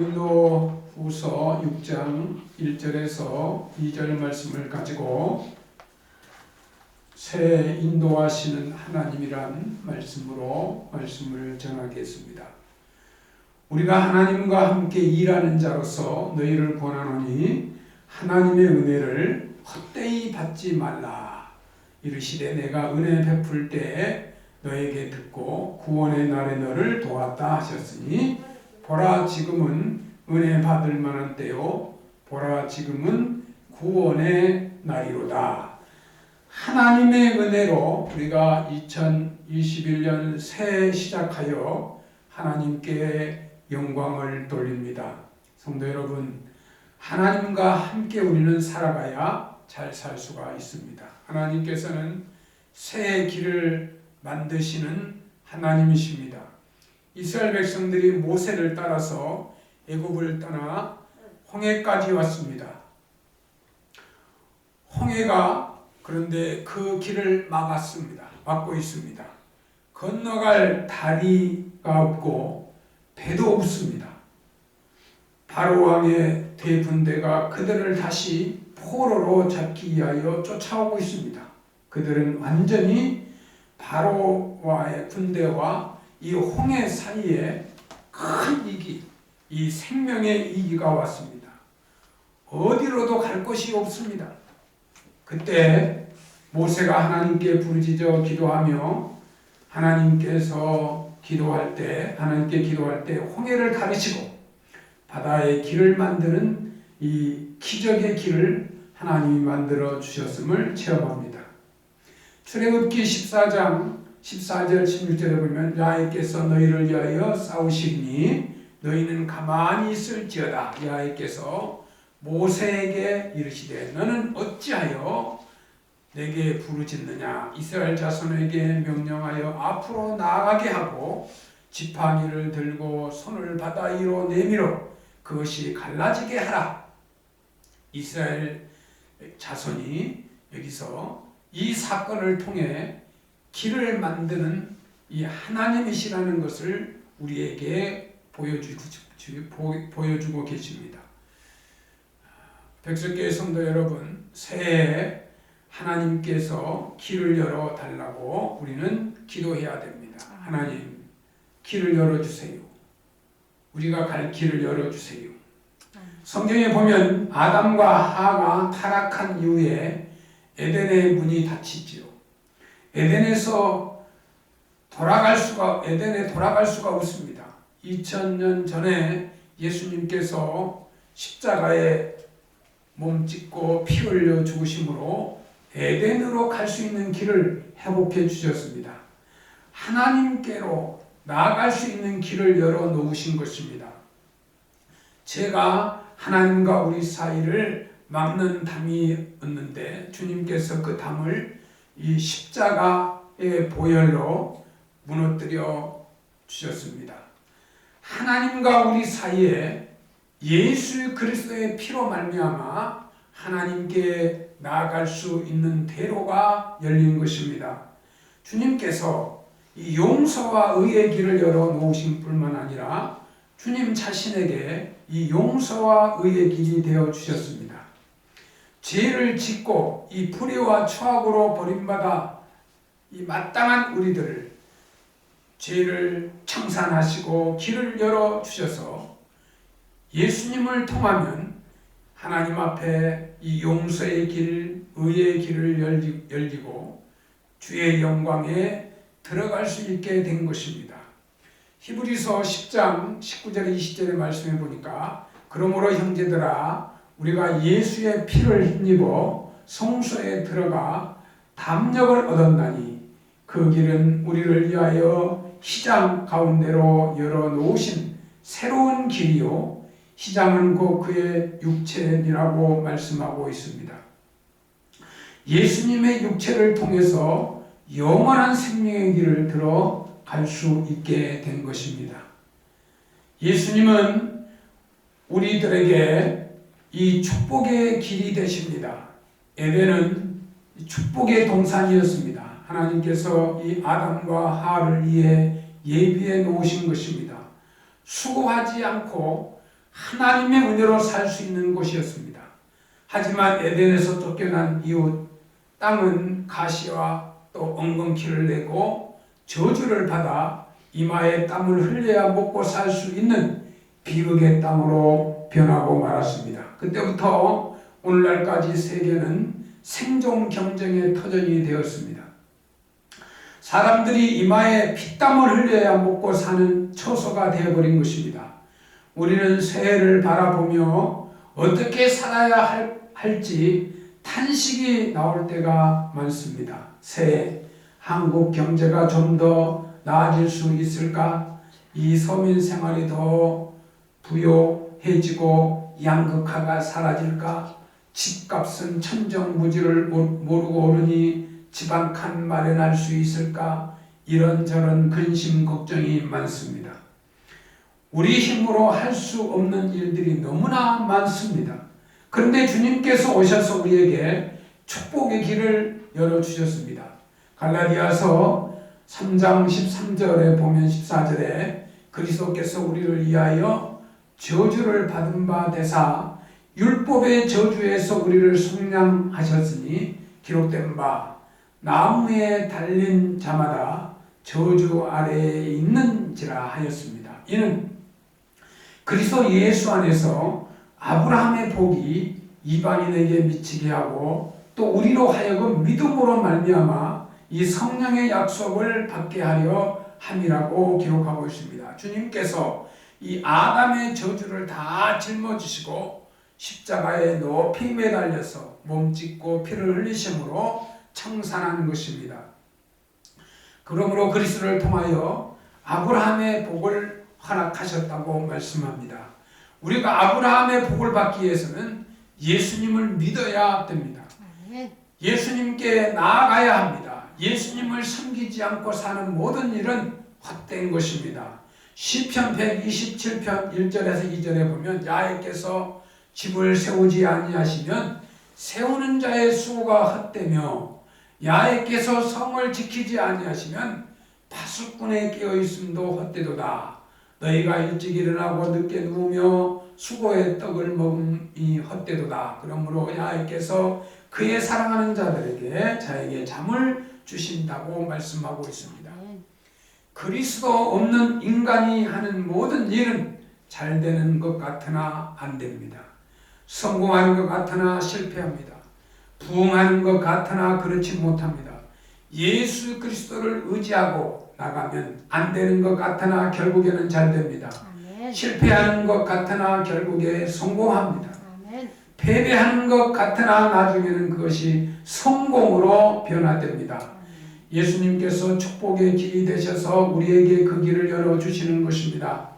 인도 후서 6장 1절에서 2절 말씀을 가지고 새 인도하시는 하나님이란 말씀으로 말씀을 전하겠습니다. 우리가 하나님과 함께 일하는 자로서 너희를 권하노니 하나님의 은혜를 헛되이 받지 말라. 이르시되 내가 은혜 베풀 때에 너에게 듣고 구원의 날에 너를 도왔다 하셨으니 보라 지금은 은혜 받을 만한 때요 보라 지금은 구원의 날이로다. 하나님의 은혜로 우리가 2021년 새해 시작하여 하나님께 영광을 돌립니다. 성도 여러분, 하나님과 함께 우리는 살아가야 잘 살 수가 있습니다. 하나님께서는 새의 길을 만드시는 하나님이십니다. 이스라엘 백성들이 모세를 따라서 애굽을 떠나 홍해까지 왔습니다. 홍해가 그런데 그 길을 막았습니다. 막고 있습니다. 건너갈 다리가 없고 배도 없습니다. 바로 왕의 대군대가 그들을 다시 포로로 잡기 위하여 쫓아오고 있습니다. 그들은 완전히 바로와의 군대와 이 홍해 사이에 큰 이기, 이 생명의 이기가 왔습니다. 어디로도 갈 곳이 없습니다. 그때 모세가 하나님께 부르짖어 기도하며 하나님께서 기도할 때 하나님께 기도할 때 홍해를 가르치고 바다의 길을 만드는 이 기적의 길을 하나님이 만들어 주셨음을 체험합니다. 출애굽기 14장 14절 16절에 보면 야훼께서 너희를 위하여 싸우시니 너희는 가만히 있을지어다. 야훼께서 모세에게 이르시되 너는 어찌하여 내게 부르짖느냐? 이스라엘 자손에게 명령하여 앞으로 나아가게 하고 지팡이를 들고 손을 바다 위로 내밀어 그것이 갈라지게 하라. 이스라엘 자손이 여기서 이 사건을 통해 길을 만드는 이 하나님이시라는 것을 우리에게 보여주고, 보여주고 계십니다. 백석교회 성도 여러분, 새해 하나님께서 길을 열어 달라고 우리는 기도해야 됩니다. 하나님, 길을 열어 주세요. 우리가 갈 길을 열어 주세요. 성경에 보면 아담과 하가 타락한 이후에 에덴의 문이 닫히지요. 에덴에서 돌아갈 수가 에덴에 돌아갈 수가 없습니다. 2000년 전에 예수님께서 십자가에 몸 찢고 피 흘려 죽으심으로 에덴으로 갈 수 있는 길을 회복해 주셨습니다. 하나님께로 나아갈 수 있는 길을 열어 놓으신 것입니다. 제가 하나님과 우리 사이를 막는 담이었는데 주님께서 그 담을 이 십자가의 보혈로 무너뜨려 주셨습니다. 하나님과 우리 사이에 예수 그리스도의 피로 말미암아 하나님께 나아갈 수 있는 대로가 열린 것입니다. 주님께서 이 용서와 의의 길을 열어 놓으신 뿐만 아니라 주님 자신에게 이 용서와 의의 길이 되어 주셨습니다. 죄를 짓고 이 불의와 추악으로 버림받아 이 마땅한 우리들을 죄를 청산하시고 길을 열어 주셔서 예수님을 통하면 하나님 앞에 이 용서의 길, 의의 길을 열리, 열리고 주의 영광에 들어갈 수 있게 된 것입니다. 히브리서 10장 19절 20절의 말씀해 보니까 그러므로 형제들아 우리가 예수의 피를 힘입어 성소에 들어가 담력을 얻었나니 그 길은 우리를 위하여 시장 가운데로 열어 놓으신 새로운 길이요 시장은 곧 그의 육체니라고 말씀하고 있습니다. 예수님의 육체를 통해서 영원한 생명의 길을 들어갈 수 있게 된 것입니다. 예수님은 우리들에게 이 축복의 길이 되십니다. 에덴은 축복의 동산이었습니다. 하나님께서 이 아담과 하를 위해 예비해 놓으신 것입니다. 수고하지 않고 하나님의 은혜로 살 수 있는 곳이었습니다. 하지만 에덴에서 쫓겨난 이후 땅은 가시와 또 엉겅퀴를 내고 저주를 받아 이마에 땀을 흘려야 먹고 살 수 있는 비극의 땅으로 변하고 말았습니다. 그때부터 오늘날까지 세계는 생존 경쟁의 터전이 되었습니다. 사람들이 이마에 피땀을 흘려야 먹고 사는 처소가 되어버린 것입니다. 우리는 새해를 바라보며 어떻게 살아야 할, 할지 탄식이 나올 때가 많습니다. 새해 한국 경제가 좀 더 나아질 수 있을까? 이 서민 생활이 더 부요 해지고 양극화가 사라질까? 집값은 천정부지를 모르고 오르니 집 한 칸 마련할 수 있을까? 이런저런 근심 걱정이 많습니다. 우리 힘으로 할 수 없는 일들이 너무나 많습니다. 그런데 주님께서 오셔서 우리에게 축복의 길을 열어주셨습니다. 갈라디아서 3장 13절에 보면 14절에 그리스도께서 우리를 위하여 저주를 받은 바 되사 율법의 저주에서 우리를 속량하셨으니 기록된 바 나무에 달린 자마다 저주 아래에 있는지라 하였습니다. 이는 그리스도 예수 안에서 아브라함의 복이 이방인에게 미치게 하고 또 우리로 하여금 믿음으로 말미암아 이 성령의 약속을 받게 하려 함이라고 기록하고 있습니다. 주님께서 이 아담의 저주를 다 짊어지시고 십자가에 높이 매달려서 몸 찢고 피를 흘리심으로 청산하는 것입니다. 그러므로 그리스도를 통하여 아브라함의 복을 허락하셨다고 말씀합니다. 우리가 아브라함의 복을 받기 위해서는 예수님을 믿어야 됩니다. 예수님께 나아가야 합니다. 예수님을 섬기지 않고 사는 모든 일은 헛된 것입니다. 시편 127편 1절에서 2절에 보면 야훼께서 집을 세우지 아니하시면 세우는 자의 수고가 헛되며 야훼께서 성을 지키지 아니하시면 파수꾼에 끼어 있음도 헛되도다. 너희가 일찍 일어나고 늦게 누우며 수고의 떡을 먹음이 헛되도다. 그러므로 야훼께서 그의 사랑하는 자들에게 자에게 잠을 주신다고 말씀하고 있습니다. 그리스도 없는 인간이 하는 모든 일은 잘 되는 것 같으나 안 됩니다. 성공하는 것 같으나 실패합니다. 부흥하는 것 같으나 그렇지 못합니다. 예수 그리스도를 의지하고 나가면 안 되는 것 같으나 결국에는 잘 됩니다. 아멘. 실패하는 것 같으나 결국에 성공합니다. 아멘. 패배하는 것 같으나 나중에는 그것이 성공으로 변화됩니다. 예수님께서 축복의 길이 되셔서 우리에게 그 길을 열어주시는 것입니다.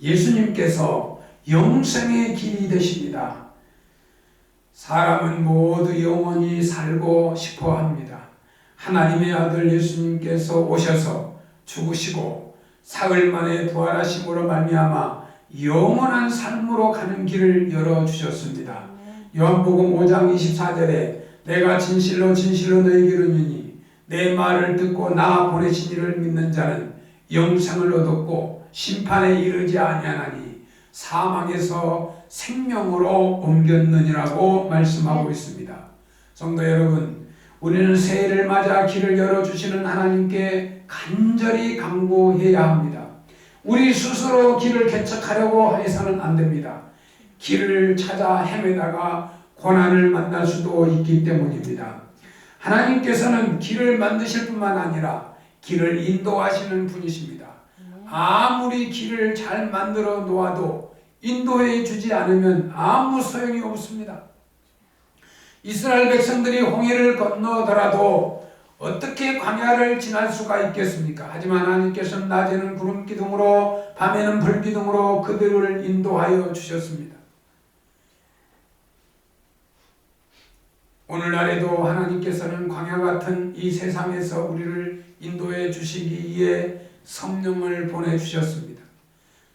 예수님께서 영생의 길이 되십니다. 사람은 모두 영원히 살고 싶어 합니다. 하나님의 아들 예수님께서 오셔서 죽으시고 사흘 만에 부활하심으로 말미암아 영원한 삶으로 가는 길을 열어 주셨습니다. 요한복음 5장 24절에 내가 진실로 진실로 너희에게 이르노니 내 말을 듣고 나 보내신 이를 믿는 자는 영생을 얻었고 심판에 이르지 아니하나니 사망에서 생명으로 옮겼느니라고 말씀하고 있습니다. 성도 여러분, 우리는 새해를 맞아 길을 열어주시는 하나님께 간절히 간구해야 합니다. 우리 스스로 길을 개척하려고 해서는 안 됩니다. 길을 찾아 헤매다가 고난을 만날 수도 있기 때문입니다. 하나님께서는 길을 만드실 뿐만 아니라 길을 인도하시는 분이십니다. 아무리 길을 잘 만들어 놓아도 인도해 주지 않으면 아무 소용이 없습니다. 이스라엘 백성들이 홍해를 건너더라도 어떻게 광야를 지날 수가 있겠습니까? 하지만 하나님께서는 낮에는 구름 기둥으로 밤에는 불 기둥으로 그들을 인도하여 주셨습니다. 오늘날에도 하나님께서는 광야 같은 이 세상에서 우리를 인도해 주시기 위해 성령을 보내 주셨습니다.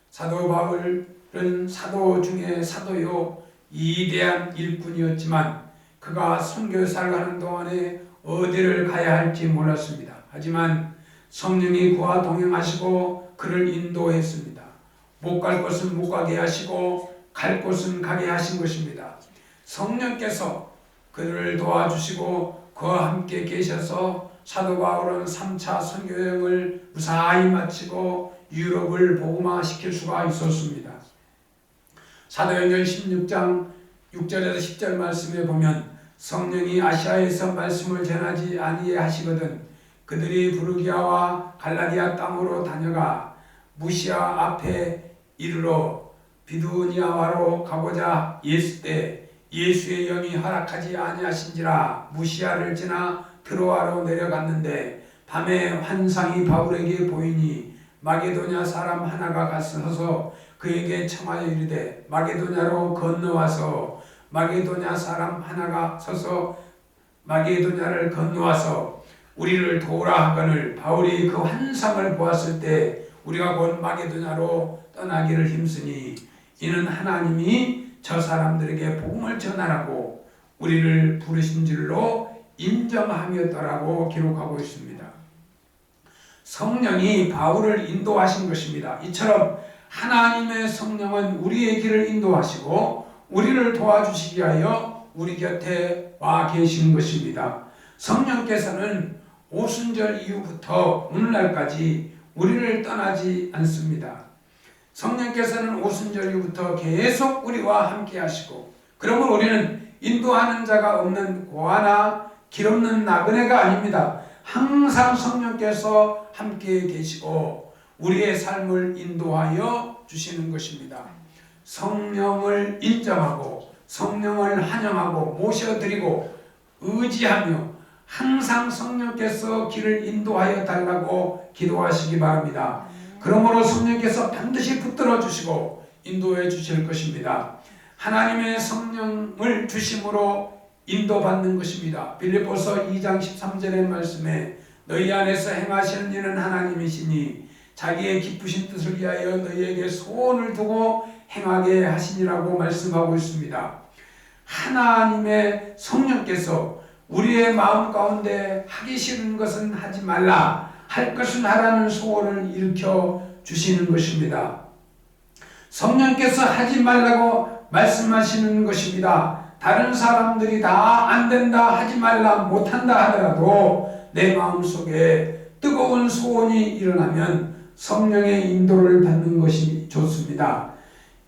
사도 바울은 사도 중에 사도요 이대한 일꾼이었지만 그가 선교사를 하는 동안에 어디를 가야 할지 몰랐습니다. 하지만 성령이 그와 동행하시고 그를 인도했습니다. 못 갈 곳은 못 가게 하시고 갈 곳은 가게 하신 것입니다. 성령께서 그를 도와주시고 그와 함께 계셔서 사도 바울은 3차 선교여행을 무사히 마치고 유럽을 복음화시킬 수가 있었습니다. 사도행전 16장 6절에서 10절 말씀에 보면 성령이 아시아에서 말씀을 전하지 아니하시거든 그들이 부르기아와 갈라디아 땅으로 다녀가 무시아 앞에 이르러 비두니아와로 가고자 예수 때 예수의 영이 허락하지 아니하신지라 무시아를 지나 트로아로 내려갔는데 밤에 환상이 바울에게 보이니 마게도냐 사람 하나가 가서서 그에게 청하여 이르되 마게도냐로 건너와서 마게도냐 사람 하나가 서서 마게도냐를 건너와서 우리를 도우라 하거늘 바울이 그 환상을 보았을 때 우리가 곧 마게도냐로 떠나기를 힘쓰니 이는 하나님이 저 사람들에게 복음을 전하라고 우리를 부르신 줄로 인정함이었다라고 기록하고 있습니다. 성령이 바울을 인도하신 것입니다. 이처럼 하나님의 성령은 우리의 길을 인도하시고 우리를 도와주시기 위하여 우리 곁에 와 계신 것입니다. 성령께서는 오순절 이후부터 오늘날까지 우리를 떠나지 않습니다. 성령께서는 오순절 이후부터 계속 우리와 함께 하시고 그러므로 우리는 인도하는 자가 없는 고아나 길 없는 나그네가 아닙니다. 항상 성령께서 함께 계시고 우리의 삶을 인도하여 주시는 것입니다. 성령을 인정하고 성령을 환영하고 모셔드리고 의지하며 항상 성령께서 길을 인도하여 달라고 기도하시기 바랍니다. 그러므로 성령께서 반드시 붙들어 주시고 인도해 주실 것입니다. 하나님의 성령을 주심으로 인도받는 것입니다. 빌립보서 2장 13절의 말씀에 너희 안에서 행하시는 일은 하나님이시니 자기의 기쁘신 뜻을 위하여 너희에게 소원을 두고 행하게 하시니라고 말씀하고 있습니다. 하나님의 성령께서 우리의 마음 가운데 하기 싫은 것은 하지 말라, 할 것은 하라는 소원을 일으켜 주시는 것입니다. 성령께서 하지 말라고 말씀하시는 것입니다. 다른 사람들이 다 안 된다, 하지 말라, 못한다 하더라도 내 마음 속에 뜨거운 소원이 일어나면 성령의 인도를 받는 것이 좋습니다.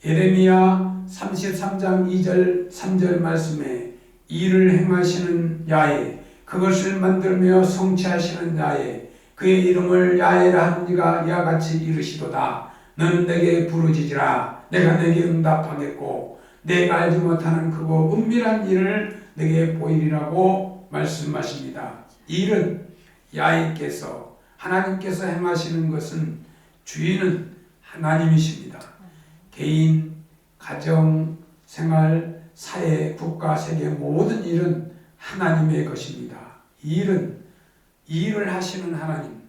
예레미야 33장 2절 3절 말씀에 일을 행하시는 야에 그것을 만들며 성취하시는 야에 그의 이름을 야에라 하는 이가 이와 같이 이르시도다 너는 내게 부르짖으라 내가 내게 응답하겠고 내가 알지 못하는 크고 은밀한 일을 내게 보이리라고 말씀하십니다. 일은 야인께서 하나님께서 행하시는 것은 주인은 하나님이십니다. 개인, 가정, 생활, 사회, 국가, 세계 모든 일은 하나님의 것입니다. 일은 일을 하시는 하나님,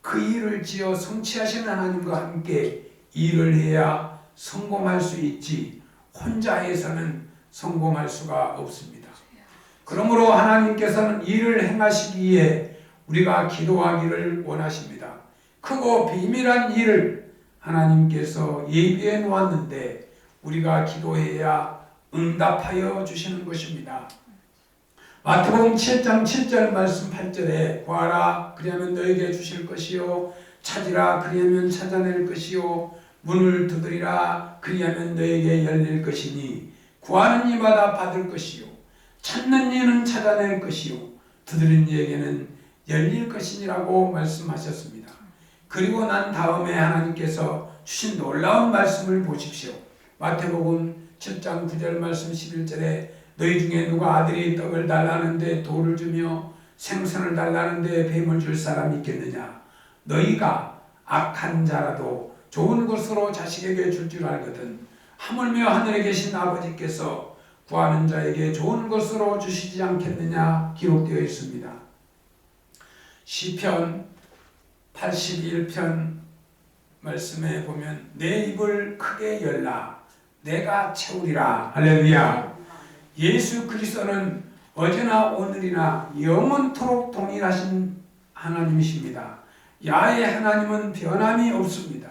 그 일을 지어 성취하시는 하나님과 함께 일을 해야 성공할 수 있지 혼자 해서는 성공할 수가 없습니다. 그러므로 하나님께서는 일을 행하시기에 우리가 기도하기를 원하십니다. 크고 비밀한 일을 하나님께서 예비해 놓았는데 우리가 기도해야 응답하여 주시는 것입니다. 마태복음 7장 7절 말씀 8절에 구하라 그리하면 너에게 주실 것이요 찾으라 그리하면 찾아낼 것이요 문을 두드리라 그리하면 너에게 열릴 것이니 구하는 이마다 받을 것이요 찾는 이는 찾아낼 것이요 두드린 이에게는 열릴 것이니라고 말씀하셨습니다. 그리고 난 다음에 하나님께서 주신 놀라운 말씀을 보십시오. 마태복음 7장 9절 말씀 11절에 너희 중에 누가 아들이 떡을 달라는데 돌을 주며 생선을 달라는데 뱀을 줄 사람이 있겠느냐? 너희가 악한 자라도 좋은 것으로 자식에게 줄 줄 알거든. 하물며 하늘에 계신 아버지께서 구하는 자에게 좋은 것으로 주시지 않겠느냐? 기록되어 있습니다. 시편 81편 말씀에 보면 내 입을 크게 열라. 내가 채우리라. 할렐루야 예수 그리스도는 어제나 오늘이나 영원토록 동일하신 하나님이십니다. 야의 하나님은 변함이 없습니다.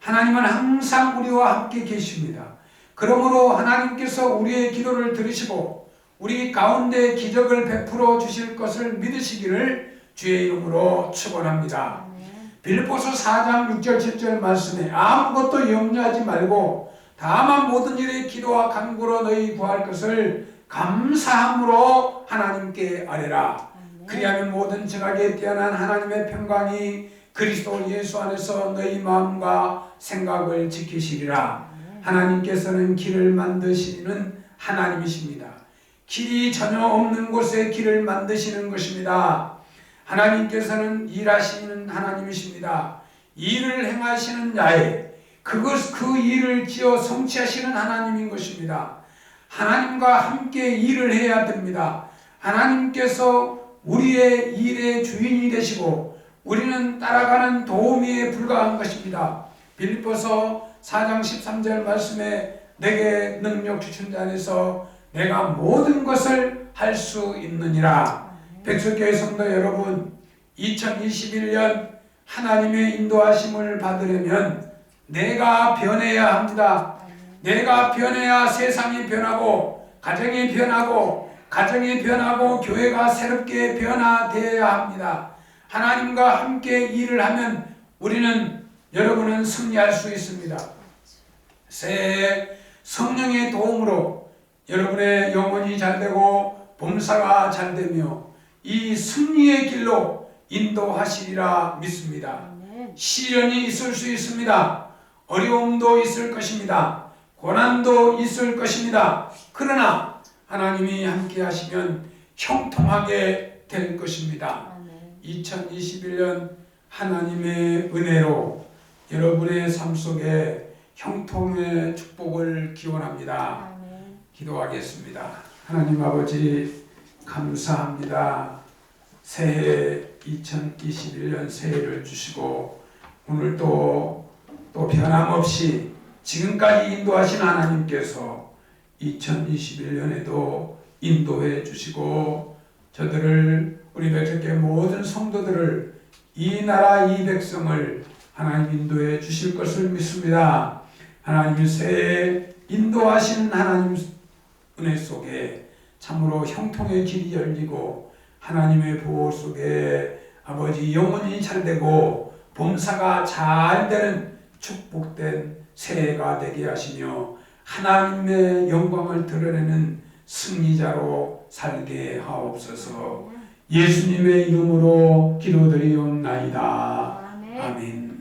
하나님은 항상 우리와 함께 계십니다. 그러므로 하나님께서 우리의 기도를 들으시고 우리 가운데 기적을 베풀어 주실 것을 믿으시기를 주의 이름으로 축원합니다. 빌립보서 4장 6절 7절 말씀에 아무것도 염려하지 말고 다만 모든 일에 기도와 간구로 너희 구할 것을 감사함으로 하나님께 아뢰라. 그리하면 모든 지각에 뛰어난 하나님의 평강이 그리스도 예수 안에서 너희 마음과 생각을 지키시리라. 하나님께서는 길을 만드시는 하나님이십니다. 길이 전혀 없는 곳에 길을 만드시는 것입니다. 하나님께서는 일하시는 하나님이십니다. 일을 행하시는 자에 그것 그 일을 지어 성취하시는 하나님인 것입니다. 하나님과 함께 일을 해야 됩니다. 하나님께서 우리의 일의 주인이 되시고 우리는 따라가는 도우미에 불과한 것입니다. 빌립보서 4장 13절 말씀에 내게 능력 주신 자 안에서 내가 모든 것을 할 수 있느니라. 백석교회 성도 여러분, 2021년 하나님의 인도하심을 받으려면 내가 변해야 합니다. 내가 변해야 세상이 변하고 가정이 변하고 가정이 변하고 교회가 새롭게 변화되어야 합니다. 하나님과 함께 일을 하면 우리는 여러분은 승리할 수 있습니다. 새해 성령의 도움으로 여러분의 영혼이 잘 되고 범사가 잘 되며 이 승리의 길로 인도하시리라 믿습니다. 시련이 있을 수 있습니다. 어려움도 있을 것입니다. 고난도 있을 것입니다. 그러나 하나님이 함께 하시면 형통하게 될 것입니다. 2021년 하나님의 은혜로 여러분의 삶 속에 형통의 축복을 기원합니다. 기도하겠습니다. 하나님 아버지 감사합니다. 새해 2021년 새해를 주시고 오늘 또, 또 변함없이 지금까지 인도하신 하나님께서 2021년에도 인도해 주시고 저들을 우리 백성의 모든 성도들을 이 나라 이 백성을 하나님 인도해 주실 것을 믿습니다. 하나님 새해 인도하시는 하나님 은혜 속에 참으로 형통의 길이 열리고 하나님의 보호 속에 아버지 영혼이 잘 되고 범사가 잘 되는 축복된 새해가 되게 하시며 하나님의 영광을 드러내는 승리자로 살게 하옵소서 예수님의 이름으로 기도드리옵나이다. 아멘.